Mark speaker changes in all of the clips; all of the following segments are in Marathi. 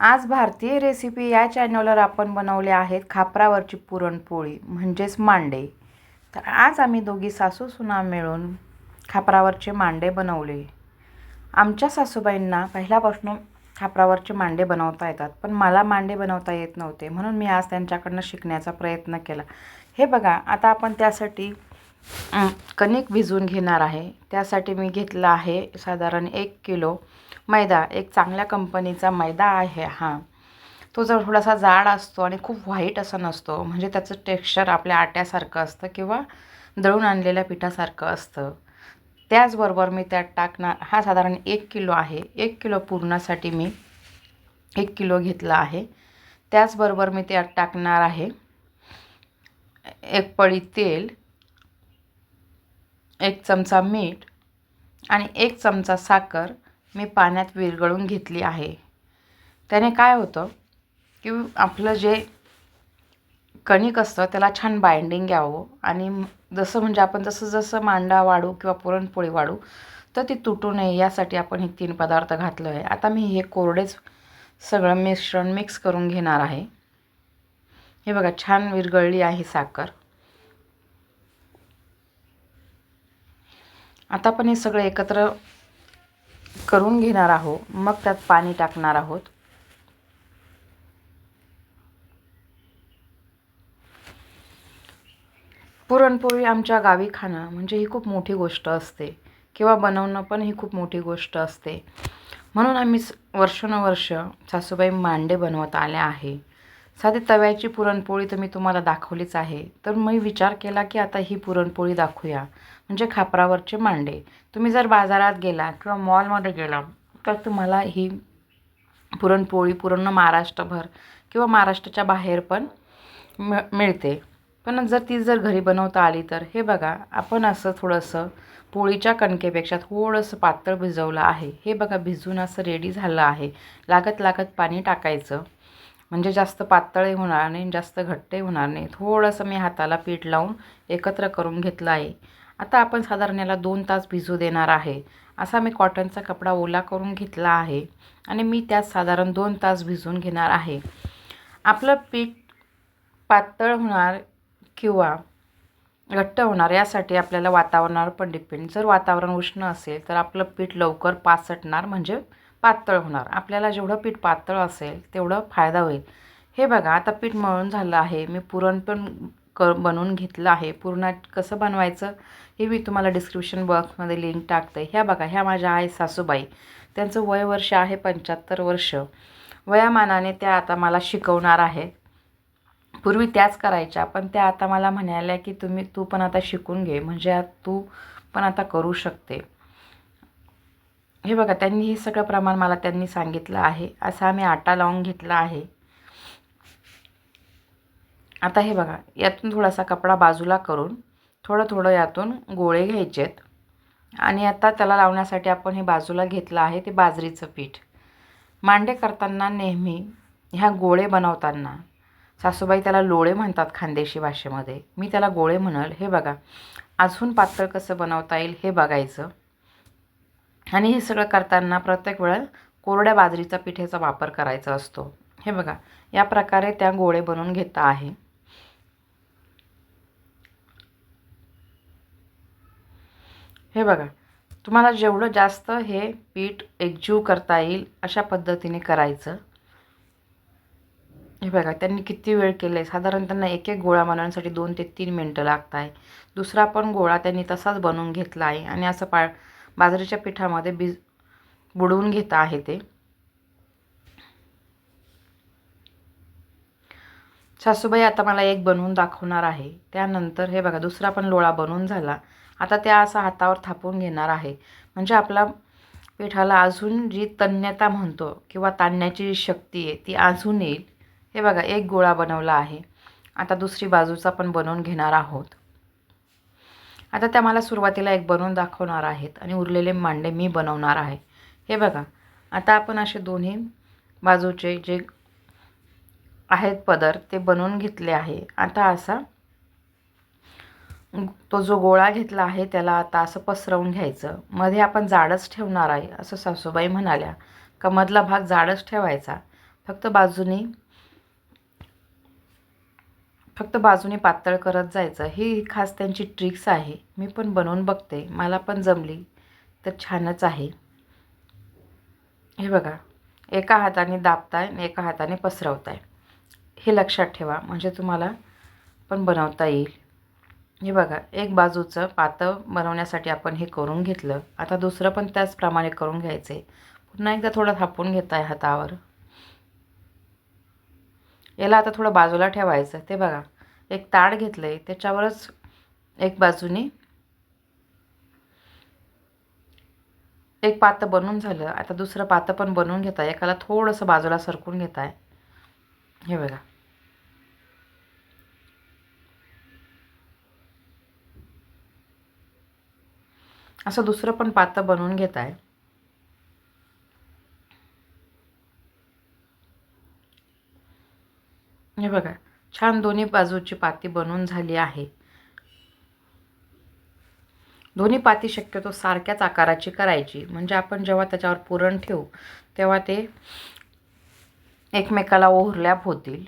Speaker 1: आज भारतीय रेसिपी या चॅनलवर आपण बनवले आहेत खापरावरची पुरणपोळी म्हणजेच मांडे. तर आज आम्ही दोघी सासू सुना मिळून खापरावरचे मांडे बनवले. आमच्या सासूबाईंना पहिल्यापासून खापरावरचे मांडे बनवता येतात पण मला मांडे बनवता येत नव्हते म्हणून मी आज त्यांच्याकडनं शिकण्याचा प्रयत्न केला. हे बघा आता आपण त्यासाठी कणिक भिजवून घेणार आहे. त्यासाठी मी घेतलं आहे साधारण एक किलो मैदा एक चांगल्या कंपनीचा मैदा आहे हा. तो जर थोडासा जाड असतो आणि खूप व्हाईट असा नसतो म्हणजे त्याचं टेक्स्चर आपल्या आट्यासारखं असतं किंवा दळून आणलेल्या पिठासारखं असतं. त्याचबरोबर मी त्यात टाकणार हा साधारण एक किलो आहे. एक किलो पूर्णासाठी मी एक किलो घेतला आहे. त्याचबरोबर मी त्यात टाकणार आहे एक पळी तेल एक चमचा मीठ आणि एक चमचा साखर. मी पाण्यात विरघळून घेतली आहे. त्याने काय होतं की आपलं जे कणिक असतं त्याला छान बाइंडिंग यावं आणि जसं म्हणजे आपण जसं जसं मांडा वाढू किंवा पुरणपोळी वाढू तर ती तुटू नये यासाठी आपण हे तीन पदार्थ घातलं आहे. आता मी हे कोरडेच सगळं मिश्रण मिक्स करून घेणार आहे. हे बघा छान विरघळली आहे साखर. आता आपण हे सगळं एकत्र करून घेणार आहोत मग त्यात पाणी टाकणार आहोत. पुरणपोळी आमच्या गावी खाणं म्हणजे ही खूप मोठी गोष्ट असते. किंवा बनवणं पण ही खूप मोठी गोष्ट असते. म्हणून आम्ही स- वर्षानुवर्ष सासूबाई मांडे बनवत आल्या आहे. साधी तव्याची पुरणपोळी तर मी तुम्हाला दाखवलीच आहे. तर मी विचार केला की आता ही पुरणपोळी दाखवूया. म्हणजे खापरावरचे मांडे. तुम्ही जर बाजारात गेला किंवा मॉलमध्ये गेला तर तुम्हाला ही पुरणपोळी पूर्ण महाराष्ट्रभर किंवा महाराष्ट्राच्या बाहेर पण मिळ मिळते. पण जर ती जर घरी बनवता आली तर हे बघा आपण असं थोडंसं पोळीच्या कणकेपेक्षा थोडंसं पातळ भिजवलं आहे. हे बघा भिजून असं रेडी झालं आहे. लागत लागत पाणी टाकायचं. म्हणजे जास्त पातळही होणार नाही जास्त घट्टही होणार नाही. थोडंसं मी हाताला पीठ लावून एकत्र करून घेतलं आहे. आता आपण साधारण याला दोन तास भिजू देणार आहे. असा मी कॉटनचा कपडा ओला करून घेतला आहे आणि मी त्यात साधारण दोन तास भिजवून घेणार आहे. आपलं पीठ पातळ होणार किंवा घट्ट होणार यासाठी आपल्याला वातावरणावर पण डिपेंड जर वातावरण उष्ण असेल तर आपलं पीठ लवकर पासटणार म्हणजे पातळ होणार. आपल्याला जेवढं पीठ पातळ असेल तेवढं फायदा होईल. हे बघा आता पीठ मळून झालं आहे. मी पुरण पण क बनवून घेतलं आहे. पूर्ण कसं बनवायचं हे मी तुम्हाला डिस्क्रिप्शन बॉक्समध्ये लिंक टाकते. ह्या बघा ह्या माझ्या आई सासूबाई. त्यांचं वय वर्ष आहे पंच्याहत्तर वर्ष. वयामानाने त्या आता मला शिकवणार आहेत. पूर्वी त्याच करायच्या पण त्या आता मला म्हणाल्या की तुम्ही तू पण आता शिकून घे. म्हणजे तू पण आता करू शकते. हे बघा त्यांनी हे सगळं प्रमाण मला त्यांनी सांगितलं आहे. असा आम्ही आटा लावून घेतला आहे. आता हे बघा यातून थोडासा कपडा बाजूला करून थोडं थोडं यातून गोळे घ्यायचेत. आणि आता त्याला लावण्यासाठी आपण हे बाजूला घेतलं आहे ते बाजरीचं पीठ. मांडे करताना नेहमी ह्या गोळे बनवताना सासूबाई त्याला लोळे म्हणतात खानदेशी भाषेमध्ये. मी त्याला गोळे म्हणल हे बघा. अजून पातळ कसं बनवता येईल हे बघायचं. आणि हे सगळं करताना प्रत्येक वेळा कोरड्या बाजरीचा पिठेचा वापर करायचा असतो. हे बघा या प्रकारे त्या गोळे बनवून घेता आहे. हे बघा तुम्हाला जेवढं जास्त हे पीठ एकजीव करता येईल अशा पद्धतीने करायचं. हे बघा त्यांनी किती वेळ केलं आहे साधारण त्यांना एक एक गोळा बनवण्यासाठी दोन ते तीन मिनटं लागत आहे दुसरा पण गोळा त्यांनी तसाच बनवून घेतला आहे आणि असं पा बाजरीच्या पिठामध्ये भिज बुडवून घेत आहे ते. सासूबाई आता मला एक बनवून दाखवणार आहे. त्यानंतर हे बघा दुसरा पण लोळा बनवून झाला. आता त्या असा हातावर थापून घेणार आहे. म्हणजे आपला पिठाला अजून जी तन्यता म्हणतो किंवा ताणण्याची जी शक्ती आहे ती अजून येईल. हे बघा एक गोळा बनवला आहे. आता दुसरी बाजूचा पण बनवून घेणार आहोत. आता त्या मला सुरुवातीला एक बनवून दाखवणार आहेत आणि उरलेले मांडे मी बनवणार आहे. हे बघा आता आपण असे दोन्ही बाजूचे जे आहेत पदर ते बनवून घेतले आहे. आता असा तो जो गोळा घेतला आहे त्याला आता असं पसरवून घ्यायचं. मध्ये आपण जाडच ठेवणार आहे असं सासूबाई म्हणाल्या. का मधला भाग जाडच ठेवायचा. फक्त बाजूनी फक्त बाजूने पातळ करत जायचं. ही खास त्यांची ट्रिक्स आहे. मी पण बनवून बघते. मला पण जमली तर छानच आहे. हे बघा. एका हाताने दाबताय आणि एका हाताने पसरवताय. हे लक्षात ठेवा. म्हणजे तुम्हाला पण बनवता येईल. हे बघा. एक बाजूचं पातळ बनवण्यासाठी आपण हे करून घेतलं. आता दुसरं पण त्याचप्रमाणे करून घ्यायचं आहे पुन्हा एकदा थोडं थापून घेत आहे हातावर. याला आता थोडं बाजूला ठेवायचं. ते बघा एक ताड घेतलं आहे त्याच्यावरच एक बाजूने एक पातं बनवून झालं. आता दुसरं पातं पण बनवून घेत. आहे एकाला थोडंसं बाजूला सरकून घेत आहे हे बघा. असं दुसरं पण पातं बनवून घेत आहे हे बघा छान दोन्ही बाजूची पाती बनवून झाली आहे. दोन्ही पाती शक्यतो सारख्याच आकाराची करायची. म्हणजे आपण जेव्हा त्याच्यावर पुरण ठेवू तेव्हा ते एकमेकाला ओहरल्याप होतील.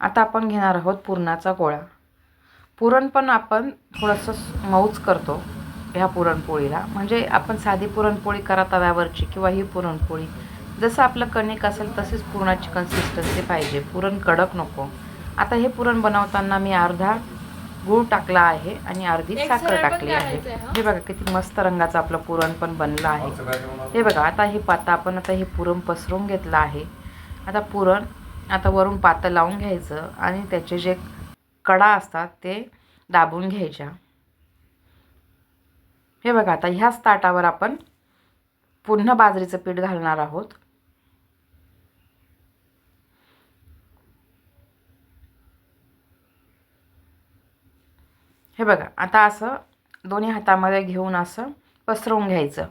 Speaker 1: आता आपण घेणार आहोत पुरणाचा गोळा. पुरण पण आपण थोडंसं मऊच करतो ह्या पुरणपोळीला. म्हणजे आपण साधी पुरणपोळी करा तव्यावरची किंवा ही पुरणपोळी. जसं आपलं कणिक असेल तसेच पुरणाची कन्सिस्टन्सी पाहिजे. पुरण कडक नको. आता हे पुरण बनवताना मी अर्धा गूळ टाकला आहे आणि अर्धी साखर टाकली आहे. हे? बघा किती मस्त रंगाचं आपलं पुरण पण बनलं आहे. हे बघा आता हे पाता आपण आता हे पुरण पसरून घेतलं आहे. आता पुरण आता वरून पातं लावून घ्यायचं आणि त्याचे जे कडा असतात ते दाबून घ्यायच्या. हे बघा आता ह्याच ताटावर आपण पुन्हा बाजरीचं पीठ घालणार आहोत. हे बघा आता असं दोन्ही हातामध्ये घेऊन असं पसरवून घ्यायचं.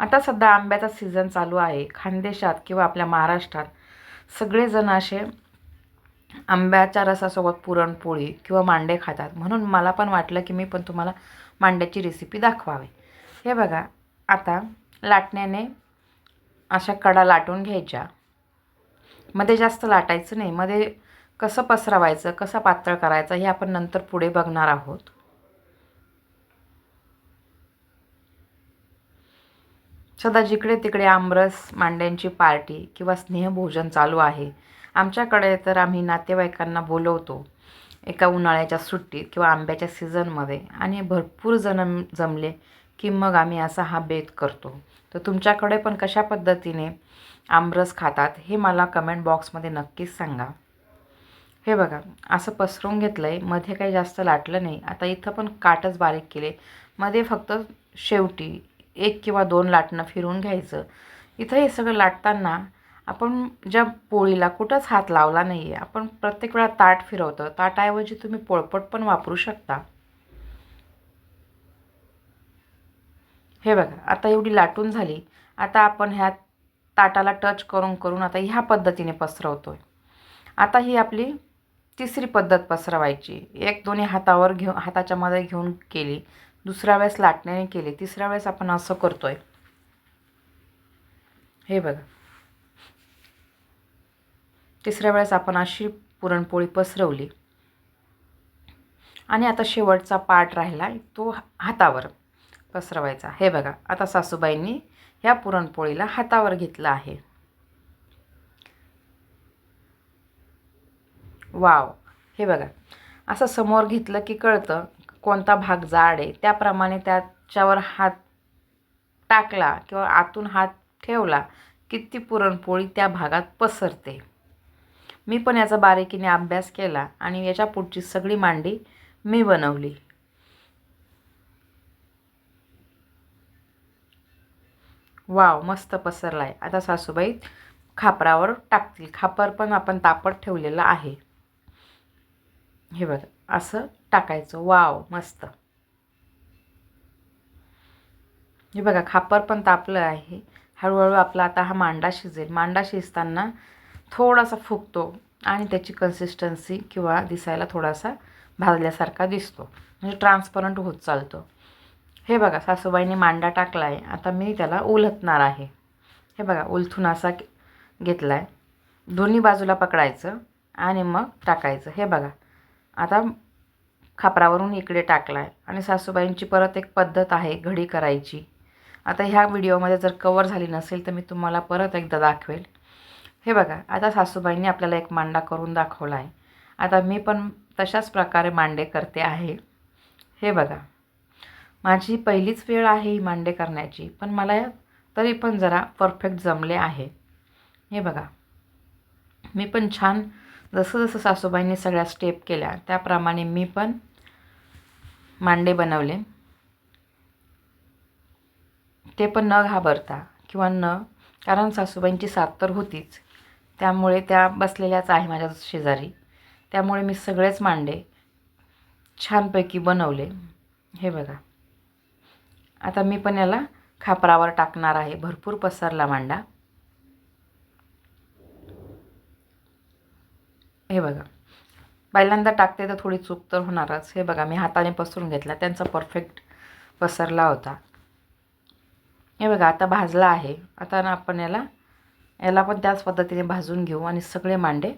Speaker 1: आता सध्या आंब्याचा सीझन चालू आहे. खानदेशात किंवा आपल्या महाराष्ट्रात सगळेजण असे आंब्याच्या रसासोबत पुरणपोळी किंवा मांडे खातात. म्हणून मला पण वाटलं की मी पण तुम्हाला मांड्याची रेसिपी दाखवावी. हे बघा आता लाटण्याने अशा कडा लाटून घ्यायच्या. मध्ये जास्त लाटायचं नाही. मध्ये कसं पसरवायचं कसं पातळ करायचं हे आपण नंतर पुढे बघणार आहोत. सदा जिकडे तिकडे आमरस मांड्यांची पार्टी किंवा स्नेहभोजन चालू आहे. आमच्याकडे तर आम्ही नातेवाईकांना बोलवतो एका उन्हाळ्याच्या सुट्टीत किंवा आंब्याच्या सीझनमध्ये आणि भरपूर जण जमले की मग आम्ही असा हा बेत करतो. तर तुमच्याकडे पण कशा पद्धतीने आमरस खातात हे मला कमेंट बॉक्समध्ये नक्कीच सांगा. हे बघा असं पसरून घेतलं आहे मध्ये काही जास्त लाटलं नाही. आता इथं पण काटच बारीक केले. मध्ये फक्त शेवटी एक किंवा दोन लाटणं फिरून घ्यायचं. इथं हे सगळं लाटताना आपण ज्या पोळीला कुठंच हात लावला नाही आहे आपण प्रत्येक वेळा ताट फिरवतो. ताटाऐवजी तुम्ही पोळपट पण वापरू शकता. हे बघा आता एवढी लाटून झाली. आता आपण ह्या ताटाला टच करून करून आता ह्या पद्धतीने पसरवतो आहे आता ही आपली तिसरी पद्धत पसरवायची. एक दोन्ही हातावर घेऊ हाताच्या मध्ये घेऊन केली. दुसऱ्या वेळेस लाटण्याने केली. तिसऱ्या वेळेस आपण असं करतोय. हे बघा. तिसऱ्या वेळेस आपण अशी पुरणपोळी पसरवली. आणि आता शेवटचा पार्ट राहिला तो हातावर. पसरवायचा. हे बघा आता सासूबाईंनी ह्या पुरणपोळीला हातावर घेतलं आहे. वाव. हे बघा असं समोर घेतलं की कळतं कोणता भाग जाड आहे. त्याप्रमाणे त्याच्यावर हात टाकला किंवा आतून हात ठेवला की ती पुरणपोळी त्या भागात पसरते. मी पण याचा बारीकीने अभ्यास केला आणि याच्या पुढची सगळी मांडी मी बनवली. वाव मस्त पसरला आहे आता सासूबाई खापरावर टाकतील. खापर पण आपण तापत ठेवलेलं आहे. हे बघा असं टाकायचं. वाव मस्त. हे बघा खापर पण तापलं आहे. हळूहळू आपला आता हा मांडा शिजेल. मांडा शिजताना थोडासा फुगतो आणि त्याची कन्सिस्टन्सी किंवा दिसायला थोडासा भाजल्यासारखा दिसतो. म्हणजे ट्रान्सपरंट होत चालतो. हे बघा सासूबाईंनी मांडा टाकला आहे आता मी त्याला उलथणार आहे. हे बघा उलथून असा घेतला आहे दोन्ही बाजूला पकडायचं आणि मग टाकायचं. हे बघा आता खापरावरून इकडे टाकला आहे आणि सासूबाईंची परत एक पद्धत आहे घडी करायची. आता ह्या व्हिडिओमध्ये जर कवर झाली नसेल तर मी तुम्हाला परत एकदा दाखवेल. हे बघा आता सासूबाईंनी आपल्याला एक मांडा करून दाखवला आहे आता मी पण तशाच प्रकारे मांडे करते आहे. हे बघा. माझी पहिलीच वेळ आहे ही मांडे करण्याची पण मला तरी पण जरा परफेक्ट जमले आहे. हे बघा. मी पण छान जसं जसं सासूबाईंनी सगळ्या स्टेप केल्या त्याप्रमाणे मी पण मांडे बनवले. ते पण न घाबरता किंवा न कारण सासूबाईंची साथ तर होतीच. त्यामुळे त्या बसलेल्याच आहे माझ्या शेजारी. त्यामुळे मी सगळेच मांडे छानपैकी बनवले. हे बघा. आता मी पण याला खापरावर टाकणार आहे. भरपूर पसरला मांडा. हे बघा. पहिल्यांदा टाकते तर थोडी चूक तर होणारच. हे बघा मी हाताने पसरून घेतला. त्यांचा परफेक्ट पसरला होता. हे बघा आता भाजला आहे. आता ना आपण याला याला पण त्याच पद्धतीने भाजून घेऊ आणि सगळे मांडे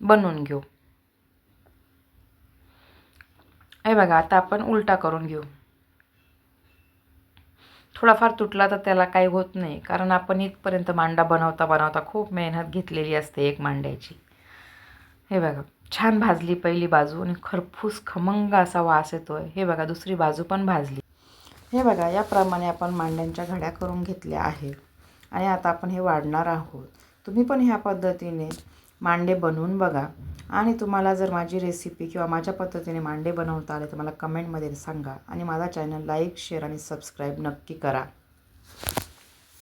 Speaker 1: बनवून घेऊ. हे बघा आता आपण उलटा करून घेऊ. थोडाफार तुटला तर त्याला काही होत नाही. कारण आपण इथपर्यंत मांडा बनवता बनवता खूप मेहनत घेतलेली असते एक मांड्याची. हे बघा छान भाजली पहिली बाजू आणि खरपूस खमंग असा वास येतो आहे हे बघा दुसरी बाजू पण भाजली. हे बघा याप्रमाणे आपण मांड्यांच्या घड्या करून घेतल्या आहे आणि आता आपण हे वाढणार आहोत. तुम्ही पण ह्या पद्धतीने मांडे बनवून बघा. आणि तुम्हाला जर माझी रेसिपी किंवा माझ्या पद्धतीने मांडे बनवता आले तर मला कमेंटमध्ये सांगा. आणि माझा चॅनल लाईक शेअर आणि सबस्क्राईब नक्की करा.